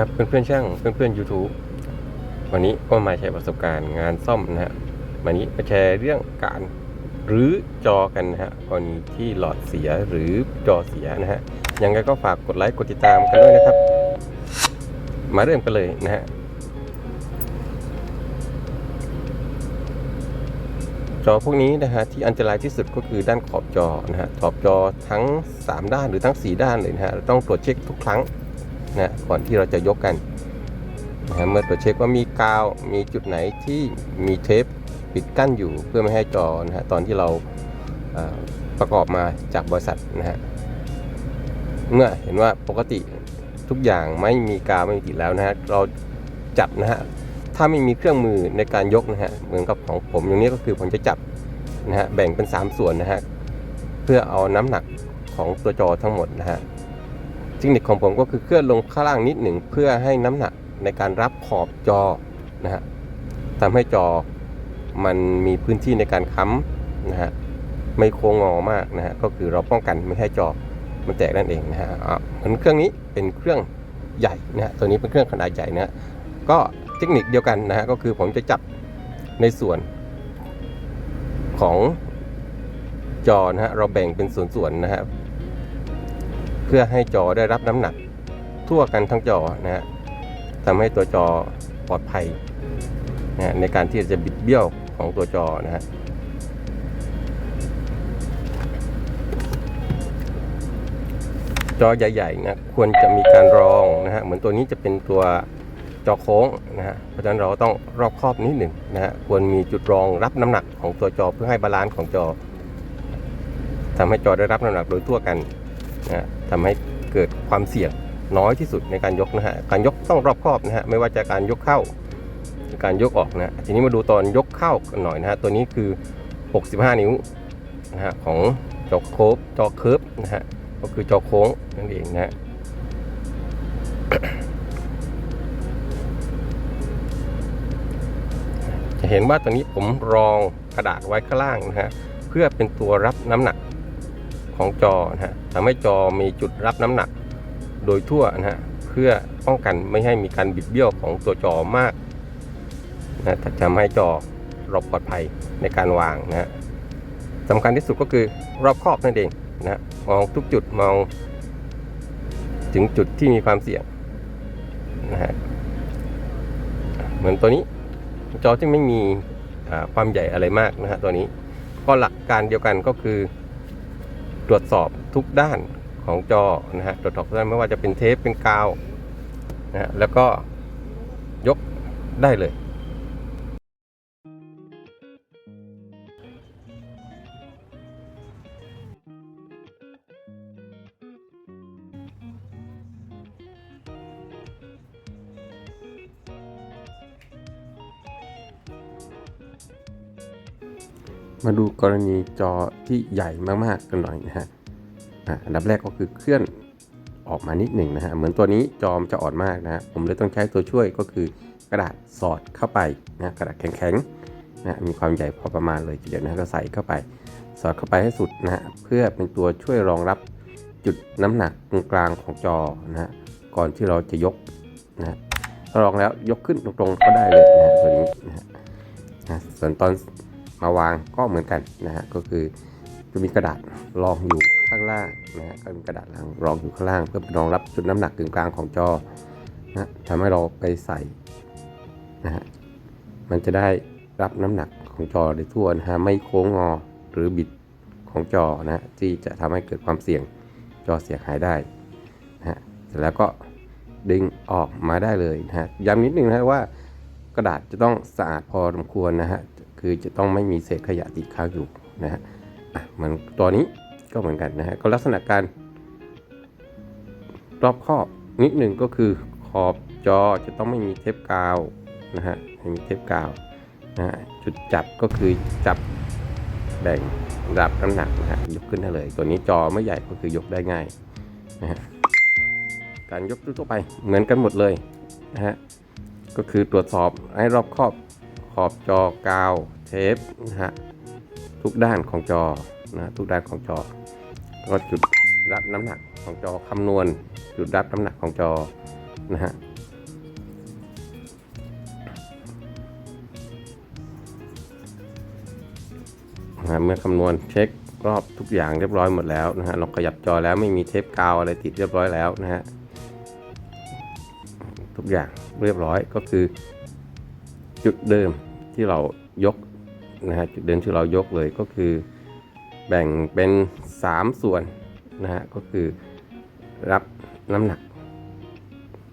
ครับเพื่อนๆช่างเพื่อนๆ YouTube วันนี้ก็มาแชร์ประสบการณ์งานซ่อมนะฮะวันนี้มาแชร์เรื่องการรื้อจอกันนะฮะกรณีที่หลอดเสียหรือจอเสียนะฮะยังไงก็ฝากกดไลค์กดติดตามกันด้วยนะครับ มาเริ่มกันเลยนะฮะจอพวกนี้นะฮะที่อันตรายที่สุดก็คือด้านขอบจอนะฮะขอบจอทั้ง 3 ด้านหรือทั้ง 4 ด้านเลยนะฮะต้องตรวจเช็คทุกครั้ง นะก่อนที่เราจะยกกันนะฮะเมื่อตรวจเช็คว่ามีกาวมีจุดไหนที่มีเทปปิดกั้นอยู่เพื่อไม่ให้จอนะฮะตอนที่เราเอ่อประกอบมาจากบริษัทนะฮะเมื่อเห็นว่าปกติทุกอย่างไม่มีกาวไม่มีติดแล้วนะฮะเราจับนะฮะถ้าไม่มีเครื่องมือในการยกนะฮะเหมือนกับของผมอย่างนี้ก็คือผมจะจับนะฮะแบ่งเป็น 3 ส่วนนะฮะเพื่อเอาน้ำหนักของตัวจอทั้งหมดนะฮะ คนิคของผมก็คือเคลื่อนลงข้างล่างนิดหนึ่งเพื่อให้น้ำหนักในการรับขอบจอนะฮะทำให้จอมันมีพื้นที่ในการค้ำนะฮะไม่โค้งงอมากนะฮะก็คือเราป้องกันไม่ให้จอมันแตกนั่นเองนะฮะอะเหมือนเครื่องนี้เป็นเครื่องใหญ่นะฮะตัวนี้เป็นเครื่องขนาดใหญ่นะฮะก็เทคนิคเดียวกันนะฮะก็คือผมจะจับในส่วนของจอนะฮะเราแบ่งเป็นส่วนๆนะฮะ เพื่อให้จอได้รับน้ำหนัก ทั่วกันทั้งจอนะฮะทำให้ตัวจอปลอดภัยนะฮะในการที่จะบิดเบี้ยวของตัวจอนะฮะจอใหญ่ๆนะควรจะมีการรองนะฮะเหมือนตัวนี้จะเป็นตัวจอโค้งนะฮะเพราะฉะนั้นเราต้องรอบครอบนิดหนึ่งนะฮะควรมีจุดรองรับน้ำหนักของตัวจอเพื่อให้บาลานซ์ของจอทำให้จอได้รับน้ำหนักโดยทั่วกัน นะทำให้เกิดความเสี่ยงน้อยที่สุดในการยกนะฮะการยกต้องรอบคอบนะฮะไม่ว่าจะการยกเข้าหรือการยกออกนะทีนี้มาดูตอนยกเข้ากันหน่อยนะฮะตัวนี้คือ 65 นิ้วนะฮะของจอโคบจอเคิร์ฟนะฮะก็คือจอโค้งนั่นเองนะฮะจะเห็นว่าตัวนี้ผมรองกระดาษไว้ข้างล่างนะฮะเพื่อเป็นตัวรับน้ำหนัก ของจอนะฮะทำให้จอมีจุดรับน้ำหนักโดยทั่วนะฮะเพื่อป้องกันไม่ให้มีการบิดเบี้ยวของตัวจอมากนะทำให้จอเราปลอดภัยในการวางนะฮะสำคัญที่สุดก็คือรอบครอบนั่นเองนะมองทุกจุดมองถึงจุดที่มีความเสี่ยงนะฮะเหมือนตัวนี้จอที่ไม่มีความใหญ่อะไรมากนะฮะตัวนี้ก็หลักการเดียวกันก็คือ ตรวจสอบทุกด้านของจอนะฮะตรวจสอบทุกด้านไม่ว่าจะเป็นเทปเป็นกาวนะฮะแล้วก็ยกได้เลย มาดูกรณีจอที่ใหญ่มากๆกันหน่อยนะฮะอันดับแรกก็คือเคลื่อนออกมานิดหนึ่งนะฮะ เหมือนตัวนี้จอมจะอ่อนมากนะฮะผมเลยต้องใช้ตัวช่วยก็คือกระดาษสอดเข้าไปนะกระดาษแข็งๆนะมีความใหญ่พอประมาณเลยทีเดียวนะก็ใส่เข้าไป สอดเข้าไปให้สุดนะฮะเพื่อเป็นตัวช่วยรองรับจุดน้ำหนักตรงกลางของจอนะฮะก่อนที่เราจะยกนะฮะถ้าลองแล้วยกขึ้นตรงๆก็ได้เลยนะฮะตัวนี้นะฮะนะส่วนตอน มาวางก็เหมือนกันนะฮะก็คือจะมีกระดาษรองอยู่ข้างล่างนะฮะก็มีกระดาษรองรองอยู่ข้างล่าง เพื่อรองรับจุดน้ำหนักกึ่งกลางของจอนะทำให้เราไปใส่นะฮะมันจะได้รับน้ำหนักของจอได้ทั่วนะฮะไม่โค้งงอหรือบิดของจอนะฮะที่จะทำให้เกิดความเสี่ยงจอเสียหายได้นะฮะเสร็จแล้วก็ดึงออกมาได้เลยนะฮะย้ำนิดนึงนะฮะว่ากระดาษจะต้องสะอาดพอสมควรนะฮะ คือจะต้องไม่มีเศษขยะติดค้างอยู่นะฮะอะเหมือนตัวนี้ก็เหมือนกันนะฮะก็ลักษณะการรอบครอบนิดหนึ่งก็คือขอบจอจะต้องไม่มีเทปกาวนะฮะไม่มีเทปกาวนะฮะจุดจับก็คือจับแบ่งรับน้ำหนักนะฮะยกขึ้นได้เลย ตัวนี้จอไม่ใหญ่ก็คือยกได้ง่ายนะฮะการยกทั่วไปเหมือนกันหมดเลยนะฮะก็คือตรวจสอบให้รอบครอบ ขอบจอกาวเทปนะฮะทุกด้านของจอนะทุกด้านของจอ ก็จุดรับน้ำหนักของจอคำนวณ จุดรับน้ำหนักของจอนะฮะเมื่อคำนวณเช็ครอบทุกอย่างเรียบร้อยหมดแล้วนะฮะเราขยับจอแล้วไม่มีเทปกาวอะไรติดเรียบร้อยแล้วนะฮะทุกอย่างเรียบร้อยก็คือ จุดเดิมที่เรายกนะฮะจุดเดิมที่เรายกเลยก็คือ แบ่งเป็น 3 ส่วนนะฮะก็คือรับน้ำหนัก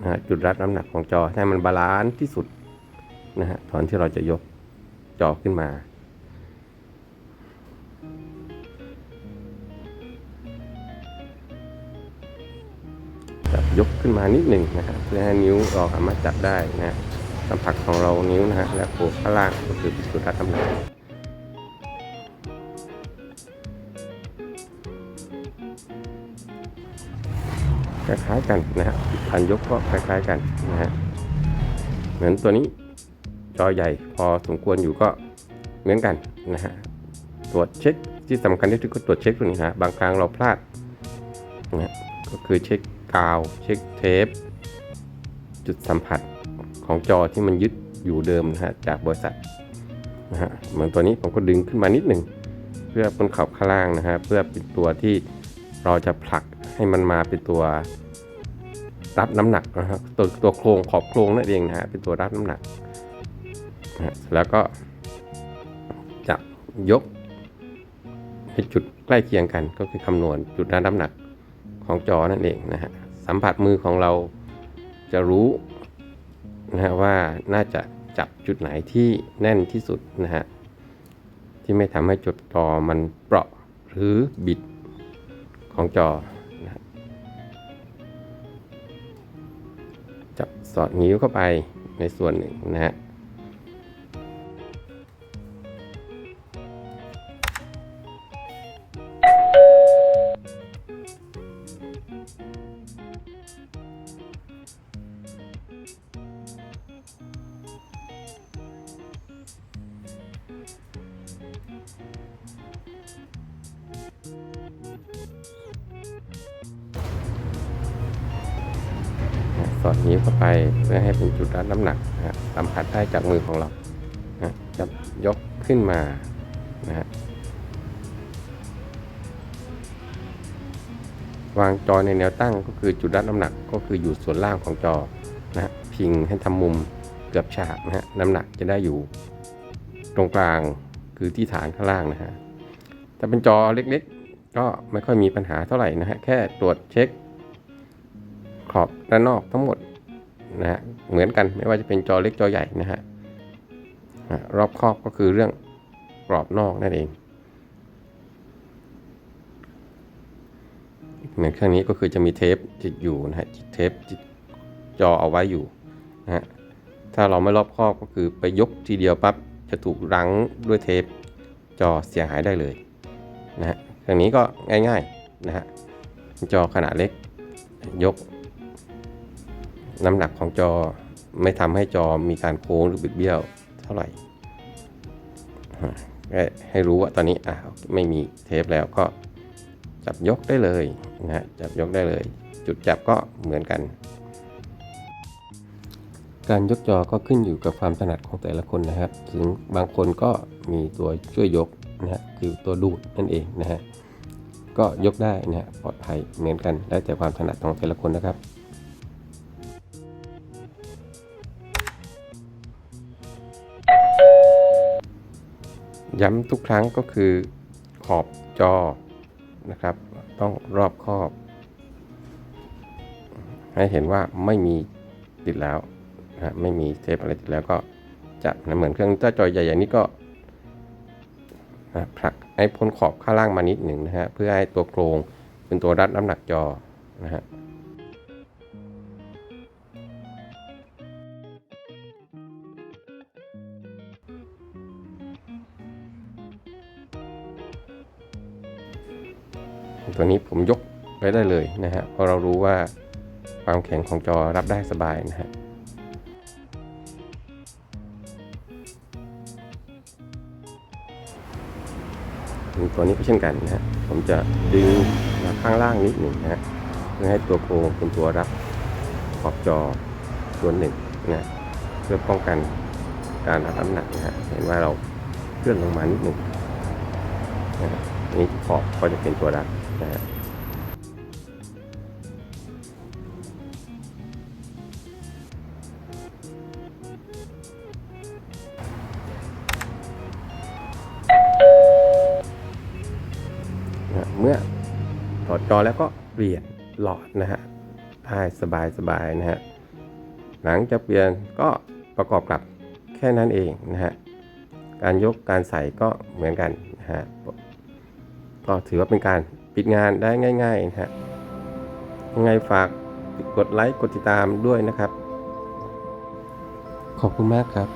นะฮะจุดรับน้ำหนักของจอให้มันบาลานซ์ที่สุดนะฮะตอนที่เราจะยกจอขึ้นมาจับยกขึ้นมานิดหนึ่งนะฮะเพื่อให้นิ้วเราสามารถจับได้นะฮะ สัมผัสของเรานิ้วนะฮะและโผข้างล่างก็คือจุดรับน้ำแหนักคล้ายๆกันนะฮะการยกก็คล้ายๆกันนะฮะเหมือนตัวนี้จอใหญ่พอสมควรอยู่ก็เหมือนกันนะฮะตรวจเช็คที่สำคัญที่สุดก็ตรวจเช็คตัวนี้นะฮะบางครั้งเราพลาดนะฮะก็คือเช็คกาว เช็คเทป จุดสัมผัส ของจอที่มันยึดอยู่เดิมนะฮะจากบริษัทนะฮะเหมือนตัวนี้ผมก็ดึงขึ้นมานิดหนึ่งเพื่อบนขอบข้างล่างนะฮะเพื่อเป็นตัวที่เราจะผลักให้มันมาเป็นตัวรับน้ำหนักนะฮะตัวตัวโครงขอบโครงนั่นเองนะฮะเป็นตัวรับน้ำหนักนะฮะแล้วก็จะยกให้จุดใกล้เคียงกันก็คือคำนวณจุดรับน้ำหนักของจอนั่นเองนะฮะสัมผัสมือของเราจะรู้ นะฮะว่าน่าจะจับจุดไหนที่แน่นที่สุดนะฮะที่ไม่ทำให้จุดจอมันเปราะหรือบิดของจอนะฮะจับสอดนิ้วเข้าไปในส่วนหนึ่งนะฮะ สอดนิ้วเข้าไปเพื่อให้เป็นจุดรับน้ำหนักนะสัมผัสได้จากมือของเรานะจะยกขึ้นมานะฮะวางจอในแนวตั้งก็คือจุดรับน้ำหนักก็คืออยู่ส่วนล่างของจอนะพิงให้ทำมุมเกือบฉากนะฮะน้ำหนักจะได้อยู่ ตรงกลางคือที่ฐานข้างล่างนะฮะถ้าเป็นจอเล็กๆ ก็ไม่ค่อยมีปัญหาเท่าไหร่นะฮะแค่ตรวจเช็ค ขอบด้านนอกทั้งหมดนะฮะเหมือนกันไม่ว่าจะเป็นจอเล็กจอใหญ่นะฮะรอบครอบก็คือเรื่องกรอบนอกนั่นเองเหมือนเครื่องนี้ก็คือจะมีเทปติดอยู่นะฮะเทปติดจอเอาไว้อยู่นะฮะถ้าเราไม่รอบครอบก็คือไปยกทีเดียวปั๊บจะถูกรั้งด้วยเทปจอเสียหายได้เลยนะฮะเครื่องนี้ก็ง่ายๆนะฮะจอขนาดเล็กยก น้ำหนักของจอไม่ทำให้จอมีการโค้งหรือบิดเบี้ยวเท่าไหร่ให้รู้ว่าตอนนี้อะไม่มีเทปแล้วก็จับยกได้เลยนะฮะจับยกได้เลย จุดจับก็เหมือนกัน การยกจอก็ขึ้นอยู่กับความถนัดของแต่ละคนนะครับ ถึงบางคนก็มีตัวช่วยยกนะฮะคือตัวดูดนั่นเองนะฮะก็ยกได้นะฮะปลอดภัยเหมือนกัน แล้วแต่ความถนัดของแต่ละคนนะครับ ย้ำทุกครั้งก็คือขอบจอนะครับ ต้องรอบครอบ ให้เห็นว่าไม่มีติดแล้วนะฮะไม่มีเทปอะไรติดแล้วก็จะนะเหมือนเครื่องถ้าจอใหญ่ๆนี้ก็นะผลักให้พ้นขอบข้างล่างมานิดหนึ่งนะฮะเพื่อให้ตัวโครงเป็นตัวรัดน้ำหนักจอนะฮะ ตัวนี้ผมยกไว้ได้เลยนะฮะเพราะเรารู้ว่าความแข็งของจอรับได้สบายนะฮะตัวนี้ก็เช่นกันนะฮะผมจะดึงมาข้างล่างนิดหนึ่งนะฮะเพื่อให้ตัวโครงเป็นตัวรับขอบจอส่วนหนึ่งนะเพื่อป้องกันการรับน้ำหนักนะฮะเห็นว่าเราเคลื่อนลงมานิดหนึ่งนะฮะนี่ขอบก็จะเป็นตัวดัก นะเมื่อถอดจอแล้วก็เปลี่ยนหลอดนะฮะได้สบายสบายนะฮะหลังจากเปลี่ยนก็ประกอบกับแค่นั้นเองนะฮะการยกการใส่ก็เหมือนกันนะฮะก็ถือว่าเป็นการ ปิดงานได้ง่ายๆนะฮะยังไงฝากกดไลค์กดติดตามด้วยนะครับ ขอบคุณมากครับ